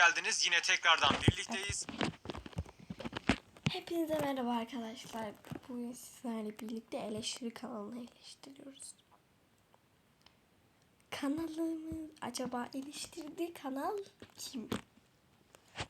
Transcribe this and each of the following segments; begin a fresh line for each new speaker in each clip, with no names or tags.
geldiniz. Yine tekrardan birlikteyiz.
Hepinize merhaba arkadaşlar. Bugün sizlerle birlikte eleştiri kanalını eleştiriyoruz. Kanalımı acaba eleştirdiği kanal kim?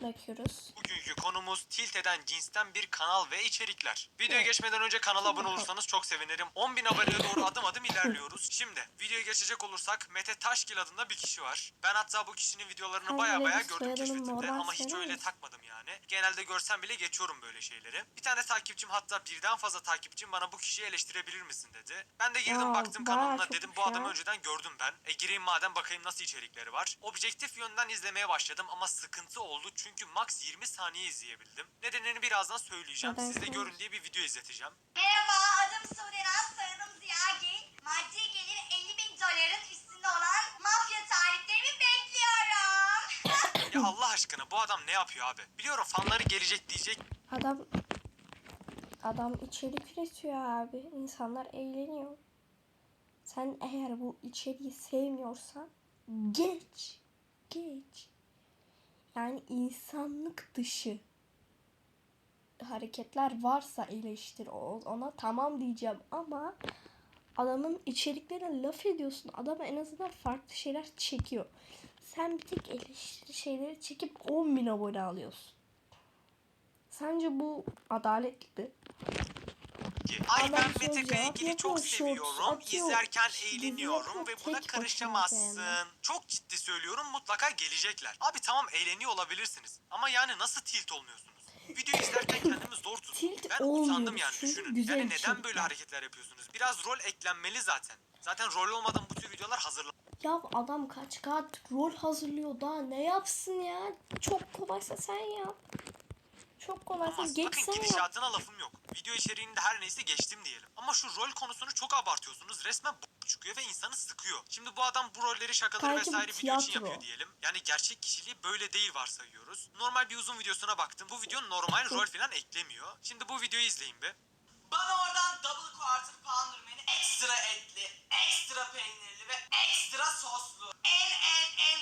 Bakıyoruz.
Bugünkü konumuz tilt eden cinsten bir kanal ve içerikler. Videoya geçmeden önce kanala abone olursanız çok sevinirim. 10.000 aboneye doğru adım adım ilerliyoruz. Şimdi videoya geçecek olursak Mete Taşgil adında bir kişi var. Ben hatta bu kişinin videolarını baya baya gördüm keşfetimde ama hiç öyle takmadım yani. Genelde görsem bile geçiyorum böyle şeyleri. Bir tane takipçim hatta birden fazla takipçim bana bu kişiyi eleştirebilir misin dedi. Ben de girdim
Aa,
baktım kanalına dedim bu adamı önceden gördüm ben. E gireyim madem bakayım nasıl içerikleri var. Objektif yönden izlemeye başladım ama sıkıntı oldu çünkü max 20 saniye izleyebildim. Nedenini birazdan söyleyeceğim.
Neden
Siz de
söylüyorsun?
görün diye bir video izleteceğim.
Merhaba, adım Sudenaz, soyadım Ziyagil. Maddi gelir 50 bin doların üstünde olan mafya tariflerimi bekliyorum.
Ya Allah aşkına bu adam ne yapıyor abi? Biliyorum fanları gelecek diyecek.
Adam adam içerik üretiyor abi. İnsanlar eğleniyor. Sen eğer bu içeriği sevmiyorsan geç. Geç. Yani insanlık dışı hareketler varsa eleştir ona tamam diyeceğim ama adamın içeriklerine laf ediyorsun. Adam en azından farklı şeyler çekiyor. Sen bir tek eleştiri şeyleri çekip 10 bin abone alıyorsun. Sence bu adaletli?
Ay
Adam
ben
cevap
Kayagil'i çok seviyorum. İzlerken eğleniyorum ve buna karışamazsın. Çok ciddi söylüyorum mutlaka gelecekler. Abi tamam eğleniyor olabilirsiniz. Ama yani nasıl tilt olmuyorsunuz? Videoyu izlerken kendimi zor tuttum.
Tilt
Ben utandım yani düşünün.
güzel
Yani neden
içerikler.
böyle hareketler yapıyorsunuz? Biraz rol eklenmeli zaten. Zaten rol olmadan bu tür videolar hazırlanmaz.
Ya adam kaç kat rol hazırlıyor daha ne yapsın ya? Çok kolaysa sen yap. Çok kolaysa geç
Bakın
sen
gidişatına lafım yok. Video içeriğinde her neyse geçtim diyelim. Ama şu rol konusunu çok abartıyorsunuz. Resmen b- çıkıyor ve insanı sıkıyor. Şimdi bu adam bu rolleri şakaları
Kanki bu
vesaire video için
tiyatro.
yapıyor diyelim. Yani gerçek kişiliği böyle değil varsayıyoruz. Normal bir uzun videosuna baktım. Bu video normal rol falan eklemiyor. Şimdi bu videoyu izleyin be.
Bana oradan double quarter pounder menü ekstra etli, ekstra peynirli ve ekstra soslu. En en en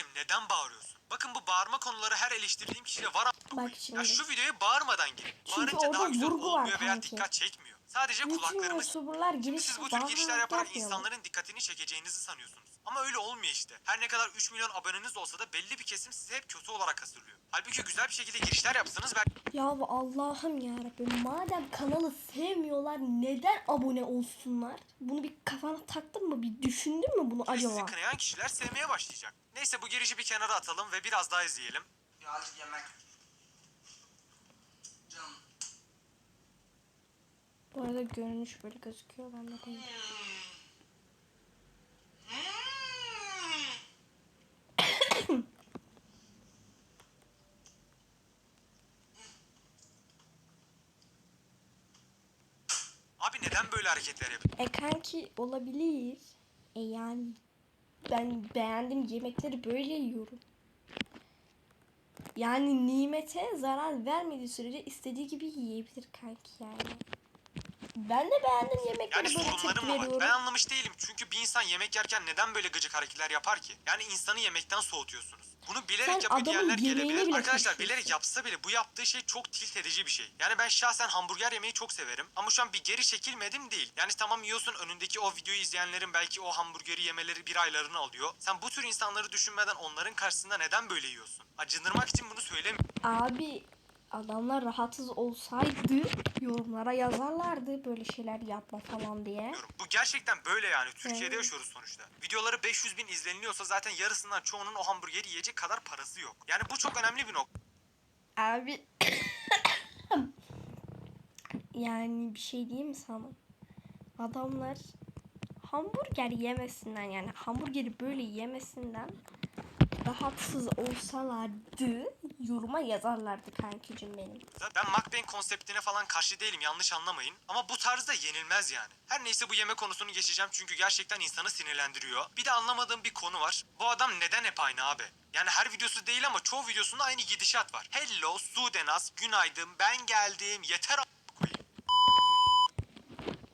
Abicim neden bağırıyorsun? Bakın bu bağırma konuları her eleştirdiğim kişide var.
Bak şimdi.
Ya şu videoya bağırmadan girin.
Çünkü
Bağırınca
orada
daha güzel
vurgu var
olmuyor veya
kanki.
dikkat çekmiyor. Sadece
Bütün
kulaklarımız
youtuberlar giriş
siz bu tür girişler yaparak insanların dikkatini çekeceğinizi sanıyorsunuz. Ama öyle olmuyor işte. Her ne kadar 3 milyon aboneniz olsa da belli bir kesim sizi hep kötü olarak hazırlıyor. Halbuki güzel bir şekilde girişler yapsanız belki
Ya Allah'ım ya Madem kanalı sevmiyorlar neden abone olsunlar? Bunu bir kafana taktın mı? Bir düşündün mü bunu
sizi
acaba?
kınayan kişiler sevmeye başlayacak. Neyse bu girişi bir kenara atalım ve biraz daha izleyelim.
Birazcık yemek.
Bu arada görünüş böyle gözüküyor ben de koyayım.
Abi neden böyle hareketler yapıyor?
E kanki olabilir. E yani ben beğendim yemekleri böyle yiyorum. Yani nimete zarar vermediği sürece istediği gibi yiyebilir kanki yani. Ben de beğendim yemekleri
Yani
böyle tepki
mı var?
veriyorum.
Ben anlamış değilim. Çünkü bir insan yemek yerken neden böyle gıcık hareketler yapar ki? Yani insanı yemekten soğutuyorsunuz. Bunu bilerek
Sen
yapıyor diyenler gelebilir.
bile
Arkadaşlar
karışıyorsun.
bilerek yapsa bile bu yaptığı şey çok tilt edici bir şey. Yani ben şahsen hamburger yemeyi çok severim. Ama şu an bir geri çekilmedim değil. Yani tamam yiyorsun önündeki o videoyu izleyenlerin belki o hamburgeri yemeleri bir aylarını alıyor. Sen bu tür insanları düşünmeden onların karşısında neden böyle yiyorsun? Acındırmak için bunu söylemiyorum.
Abi adamlar rahatsız olsaydı yorumlara yazarlardı böyle şeyler yapma falan diye.
Bu gerçekten böyle yani. Türkiye'de
Evet.
yaşıyoruz sonuçta. Videoları 500 bin izleniliyorsa zaten yarısından çoğunun o hamburgeri yiyecek kadar parası yok. Yani bu çok önemli bir nokta.
Abi yani bir şey diyeyim mi sana? Adamlar hamburger yemesinden yani hamburgeri böyle yemesinden rahatsız olsalardı yoruma yazarlardı kankicim benim.
Ben McBain konseptine falan karşı değilim yanlış anlamayın. Ama bu tarzda yenilmez yani. Her neyse bu yeme konusunu geçeceğim çünkü gerçekten insanı sinirlendiriyor. Bir de anlamadığım bir konu var. Bu adam neden hep aynı abi? Yani her videosu değil ama çoğu videosunda aynı gidişat var. Hello, Sudenaz, günaydın, ben geldim, yeter.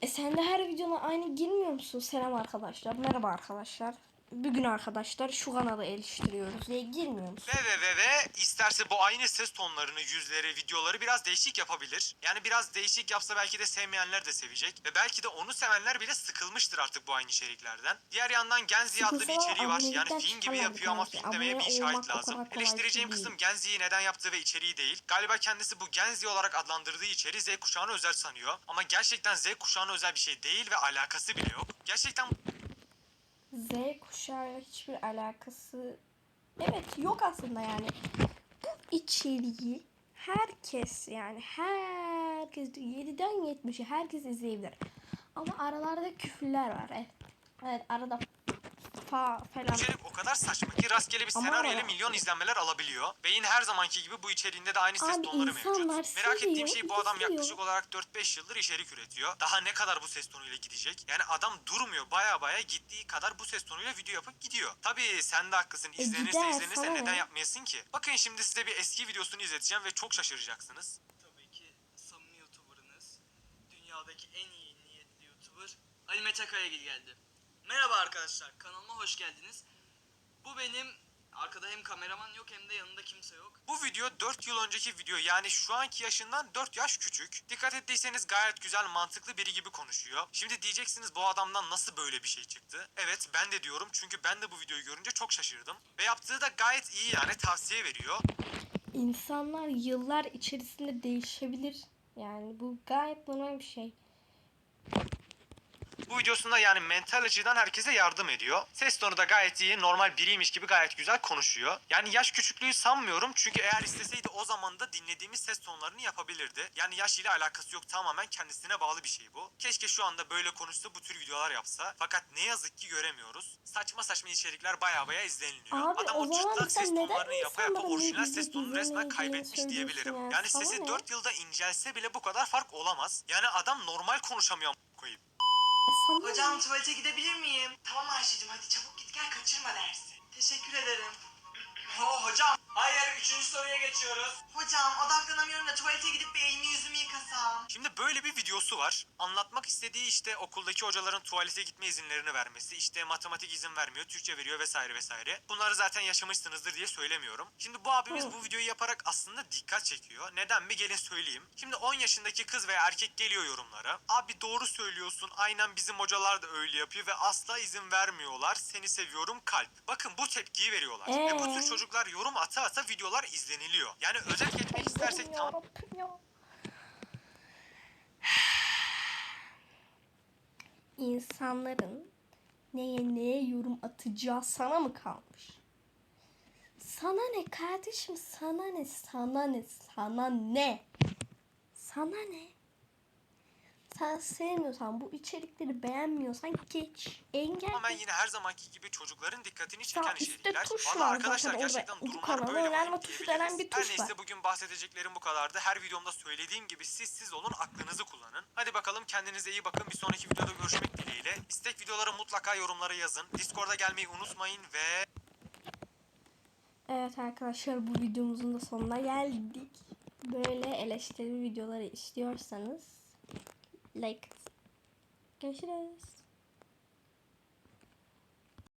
E sen de her videona aynı girmiyor musun? Selam arkadaşlar. Merhaba arkadaşlar. Bugün arkadaşlar şu kanalı eleştiriyoruz diye girmiyor musun?
Ve ve ve ve isterse bu aynı ses tonlarını, yüzleri, videoları biraz değişik yapabilir. Yani biraz değişik yapsa belki de sevmeyenler de sevecek. Ve belki de onu sevenler bile sıkılmıştır artık bu aynı içeriklerden. Diğer yandan Genzi adlı bir içeriği var. Yani film gibi yapıyor ama film demeye bir şahit lazım. Eleştireceğim
şey
kısım. Genzi'yi neden yaptığı ve içeriği değil. Galiba kendisi bu Genzi olarak adlandırdığı içeriği Z kuşağına özel sanıyor. Ama gerçekten Z kuşağına özel bir şey değil ve alakası bile yok. Gerçekten
Z kuşağıyla hiçbir alakası evet yok aslında yani. Bu içeriği herkes yani herkes 7'den 70'e herkes izleyebilir. Ama aralarda küfürler var. Evet. Evet arada fa falan.
İçerik o kadar saçma ki rastgele bir
Ama
senaryo ile milyon izlenmeler alabiliyor. Ve yine her zamanki gibi bu içeriğinde de aynı ses
Abi
tonları
insanlar
mevcut. Merak ettiğim şey bu adam
izliyor.
yaklaşık olarak 4-5 yıldır içerik üretiyor. Daha ne kadar bu ses tonuyla gidecek? Yani adam durmuyor baya baya gittiği kadar bu ses tonuyla video yapıp gidiyor. Tabii sen de haklısın.
E
İzlenirse
gider,
izlenirse
sana
neden
ne?
yapmayasın ki? Bakın şimdi size bir eski videosunu izleteceğim ve çok şaşıracaksınız.
Tabii ki samimi YouTuber'ınız, dünyadaki en iyi niyetli YouTuber Ali Mete Kayagil geldi. Merhaba arkadaşlar, kanalıma hoş geldiniz. Bu benim, arkada hem kameraman yok hem de yanında kimse yok.
Bu video 4 yıl önceki video yani şu anki yaşından 4 yaş küçük. Dikkat ettiyseniz gayet güzel mantıklı biri gibi konuşuyor. Şimdi diyeceksiniz bu adamdan nasıl böyle bir şey çıktı? Evet ben de diyorum çünkü ben de bu videoyu görünce çok şaşırdım. Ve yaptığı da gayet iyi yani tavsiye veriyor.
İnsanlar yıllar içerisinde değişebilir. Yani bu gayet normal bir şey.
Bu videosunda yani mental açıdan herkese yardım ediyor. Ses tonu da gayet iyi, normal biriymiş gibi gayet güzel konuşuyor. Yani yaş küçüklüğü sanmıyorum çünkü eğer isteseydi o zaman da dinlediğimiz ses tonlarını yapabilirdi. Yani yaş ile alakası yok tamamen kendisine bağlı bir şey bu. Keşke şu anda böyle konuşsa bu tür videolar yapsa. Fakat ne yazık ki göremiyoruz. Saçma saçma içerikler baya baya izleniliyor.
Abi,
Adam
o
çıtlak ses tonlarını yapa yapa orijinal ses tonunu resmen kaybetmiş diyebilirim.
ya?
Yani sesi
ne?
4 yılda incelse bile bu kadar fark olamaz. Yani adam normal konuşamıyor koyayım.
Sana
Hocam tuvalete gidebilir miyim? Tamam Ayşe'cim hadi çabuk git gel kaçırma dersi. Teşekkür ederim. Oh hocam. Hayır üçüncü soruya geçiyoruz. Hocam odaklanamıyorum da tuvalete gidip bir elimi yüzümü
böyle bir videosu var. Anlatmak istediği işte okuldaki hocaların tuvalete gitme izinlerini vermesi, işte matematik izin vermiyor, Türkçe veriyor vesaire vesaire. Bunları zaten yaşamışsınızdır diye söylemiyorum. Şimdi bu abimiz bu videoyu yaparak aslında dikkat çekiyor. Neden mi gelin söyleyeyim. Şimdi 10 yaşındaki kız veya erkek geliyor yorumlara. Abi doğru söylüyorsun. Aynen bizim hocalar da öyle yapıyor ve asla izin vermiyorlar. Seni seviyorum kalp. Bakın bu tepkiyi veriyorlar. Ve bu
Ee?
tür çocuklar yorum ata ata videolar izleniliyor. Yani özet geçmek istersek tam
yarabbim ya. İnsanların neye neye yorum atacağı sana mı kalmış? Sana ne kardeşim sana ne sana ne sana ne? Sana ne? Sen sevmiyorsan bu içerikleri beğenmiyorsan geç. Engel.
Ama ben yine her zamanki gibi çocukların dikkatini çeken
üstte
içerikler.
tuş
Valla
var
arkadaşlar
zaten orada.
gerçekten
Bu
durumlar böyle vahim
tuşu denen bir tuş
Her neyse
var.
bugün bahsedeceklerim bu kadardı. Her videomda söylediğim gibi siz siz olun aklınızı kullanın. Hadi bakalım kendinize iyi bakın. Bir sonraki videoda görüşmek dileğiyle. İstek videoları mutlaka yorumlara yazın. Discord'a gelmeyi unutmayın ve
Evet arkadaşlar bu videomuzun da sonuna geldik. Böyle eleştiri videoları istiyorsanız like. Görüşürüz.